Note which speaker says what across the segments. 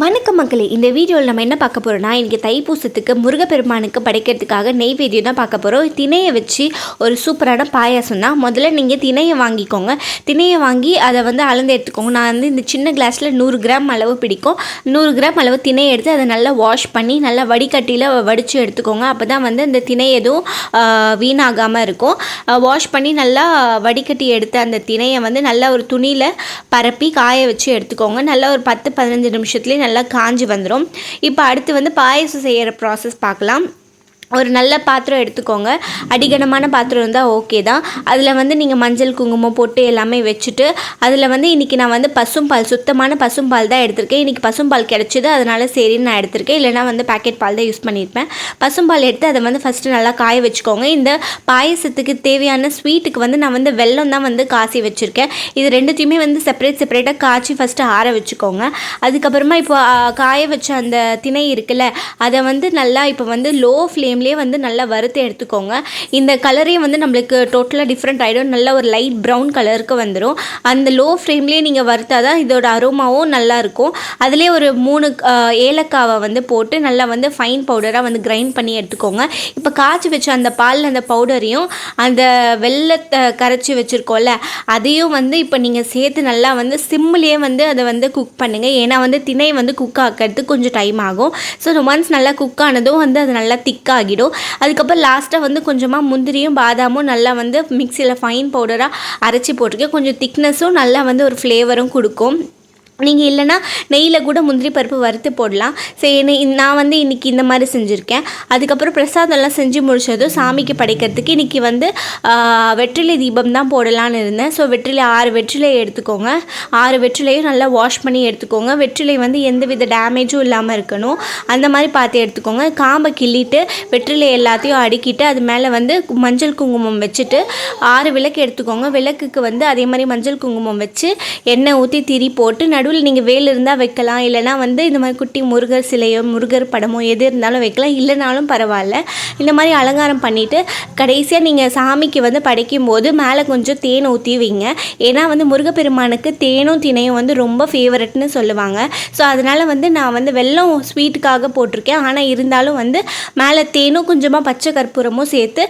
Speaker 1: வணக்கம் மக்களே இந்த வீடியோவில் நம்ம என்ன பார்க்க போகிறோம்னா இன்றைக்கி தைப்பூசத்துக்கு முருகப்பெருமானுக்கு படைக்கிறதுக்காக நெய்வேத்தியம் தான் பார்க்க போகிறோம் திணையை வச்சு ஒரு சூப்பரான பாயாசம் தான். முதல்ல நீங்கள் திணையை வாங்கிக்கோங்க. திணையை வாங்கி அதை வந்து அளந்து எடுத்துக்கோங்க. நான் வந்து இந்த சின்ன கிளாஸில் நூறு கிராம் அளவு பிடிக்கும். நூறு கிராம் அளவு திணையை எடுத்து அதை நல்லா வாஷ் பண்ணி நல்லா வடிகட்டியில் வடித்து எடுத்துக்கோங்க. அப்போ தான் வந்து அந்த திணை எதுவும் வீணாகாமல் இருக்கும். வாஷ் பண்ணி நல்லா வடிகட்டி எடுத்து அந்த திணையை வந்து நல்லா ஒரு துணியில் பரப்பி காய வச்சு எடுத்துக்கோங்க. நல்லா ஒரு பத்து பதினஞ்சு நிமிஷத்துலேயே நல்லா காஞ்சி வந்துடும் இப்போ அடுத்து வந்து பாயசம் செய்கிற ப்ராசஸ் பார்க்கலாம். ஒரு நல்ல பாத்திரம் எடுத்துக்கோங்க. அடிகனமான பாத்திரம் இருந்தால் ஓகே தான். அதில் வந்து நீங்கள் மஞ்சள் குங்குமம் போட்டு எல்லாமே வச்சுட்டு அதில் வந்து இன்றைக்கி நான் வந்து பசும்பால் சுத்தமான பசும்பால் தான் எடுத்திருக்கேன். இன்றைக்கி பசும்பால் கிடச்சிது அதனால் சரின்னு நான் எடுத்திருக்கேன். இல்லைனா வந்து பேக்கெட் பால் தான் யூஸ் பண்ணியிருப்பேன். பசும்பால் எடுத்து அதை வந்து ஃபஸ்ட்டு நல்லா காய வச்சுக்கோங்க. இந்த பாயசத்துக்கு தேவையான ஸ்வீட்டுக்கு வந்து நான் வந்து வெல்லம் தான் வந்து காசி வச்சுருக்கேன். இது ரெண்டுத்தையுமே வந்து செப்பரேட் செப்பரேட்டாக காய்ச்சி ஃபஸ்ட்டு ஆற வச்சுக்கோங்க. அதுக்கப்புறமா இப்போ காய வச்ச அந்த திணை இருக்குல்ல அதை வந்து நல்லா இப்போ வந்து லோ ஃப்ளேம் டைம்லேயே வந்து நல்லா வறுத்து எடுத்துக்கோங்க. இந்த கலரே வந்து நம்மளுக்கு டோட்டலாக டிஃப்ரெண்ட் ஆகிடும் நல்ல ஒரு லைட் ப்ரௌன் கலருக்கு வந்துடும் அந்த லோ ஃப்ளேம்லேயே நீங்கள் வறுத்தா தான் இதோட அரோமாவும் நல்லாயிருக்கும் அதிலே ஒரு மூணு ஏலக்காவை வந்து போட்டு நல்லா வந்து ஃபைன் பவுடராக வந்து கிரைண்ட் பண்ணி எடுத்துக்கோங்க. இப்போ காய்ச்சி வச்ச அந்த பாலில் அந்த பவுடரையும் அந்த வெள்ளத்தை கரைச்சி வச்சுருக்கோம்ல அதையும் வந்து இப்போ நீங்கள் சேர்த்து நல்லா வந்து சிம்மிலே வந்து அதை வந்து குக் பண்ணுங்கள் ஏன்னா வந்து திணை வந்து குக் ஆக்கிறதுக்கு கொஞ்சம் டைம் ஆகும். ஸோ ஒன்ஸ் நல்லா குக் ஆனதும் வந்து அது நல்லா திக்காக ஆகிடும். அதுக்கப்புறம் லாஸ்ட்டாக வந்து கொஞ்சமாக முந்திரியும் பாதாமும் நல்லா வந்து மிக்சியில் ஃபைன் பவுடராக அரைச்சி போட்டிருக்கேன். கொஞ்சம் திக்னஸும் நல்லா வந்து ஒரு ஃப்ளேவரும் கொடுக்கும். நீங்கள் இல்லைன்னா நெய்யில் கூட முந்திரி பருப்பு வறுத்து போடலாம். சரி நான் வந்து இன்றைக்கி இந்த மாதிரி செஞ்சுருக்கேன். அதுக்கப்புறம் பிரசாதம்லாம் செஞ்சு முடிச்சதும் சாமிக்கு படைக்கிறதுக்கு இன்றைக்கி வந்து வெற்றிலை தீபம் தான் போடலான்னு இருந்தேன். ஸோ வெற்றிலை ஆறு வெற்றிலையை எடுத்துக்கோங்க. ஆறு வெற்றிலையும் நல்லா வாஷ் பண்ணி எடுத்துக்கோங்க. வெற்றிலை வந்து எந்த வித டேமேஜும் இல்லாமல் இருக்கணும். அந்த மாதிரி பார்த்து எடுத்துக்கோங்க. காம்பை கிள்ளிட்டு வெற்றிலை எல்லாத்தையும் அடுக்கிட்டு அது மேலே வந்து மஞ்சள் குங்குமம் வச்சுட்டு ஆறு விளக்கு எடுத்துக்கோங்க. விளக்குக்கு வந்து அதே மாதிரி மஞ்சள் குங்குமம் வச்சு எண்ணெய் ஊற்றி திரி போட்டு நடுவில் நீங்கள் வேல் இருந்தால் வைக்கலாம். இல்லைனா வந்து இந்த மாதிரி குட்டி முருகர் சிலையோ முருகர் படமோ எது இருந்தாலும் வைக்கலாம். இல்லைனாலும் பரவாயில்ல. இந்த மாதிரி அலங்காரம் பண்ணிவிட்டு கடைசியாக நீங்கள் சாமிக்கு வந்து படைக்கும் போது மேலே கொஞ்சம் தேன் ஊற்றி வைங்க ஏன்னா வந்து முருகப்பெருமானுக்கு தேனும் தினையும் வந்து ரொம்ப ஃபேவரட்னு சொல்லுவாங்க. ஸோ அதனால் வந்து நான் வந்து வெல்லம் ஸ்வீட்டுக்காக போட்டிருக்கேன். ஆனால் இருந்தாலும் வந்து மேலே தேனும் கொஞ்சமாக பச்சை கற்பூரமும் சேர்த்து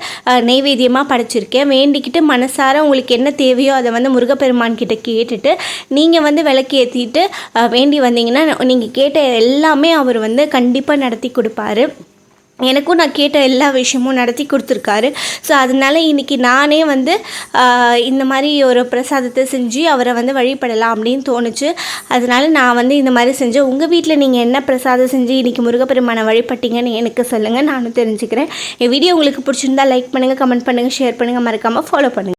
Speaker 1: நெய்வேத்தியமாக படைச்சிருக்கேன். வேண்டிக்கிட்டு மனசார உங்களுக்கு என்ன தேவையோ அதை வந்து முருகப்பெருமான் கிட்ட கேட்டுட்டு நீங்கள் வந்து விளக்கு ஏற்றிட்டு வேண்டி வந்தீங்கன்னா நீங்கள் கேட்ட எல்லாமே அவர் வந்து கண்டிப்பாக நடத்தி கொடுப்பாரு. எனக்கும் நான் கேட்ட எல்லா விஷயமும் நடத்தி கொடுத்துருக்காரு. ஸோ அதனால இன்றைக்கி நானே வந்து இந்த மாதிரி ஒரு பிரசாதத்தை செஞ்சு அவரை வந்து வழிபடலாம் அப்படின்னு தோணுச்சு. அதனால நான் வந்து இந்த மாதிரி செஞ்சேன். உங்கள் வீட்டில் நீங்கள் என்ன பிரசாதம் செஞ்சு இன்றைக்கி முருகப்பெருமானை வழிபட்டீங்கன்னு எனக்கு சொல்லுங்கள் நானும் தெரிஞ்சுக்கிறேன். என் வீடியோ உங்களுக்கு பிடிச்சிருந்தா லைக் பண்ணுங்கள் கமெண்ட் பண்ணுங்கள் ஷேர் பண்ணுங்கள் மறக்காமல் ஃபாலோ பண்ணுங்கள்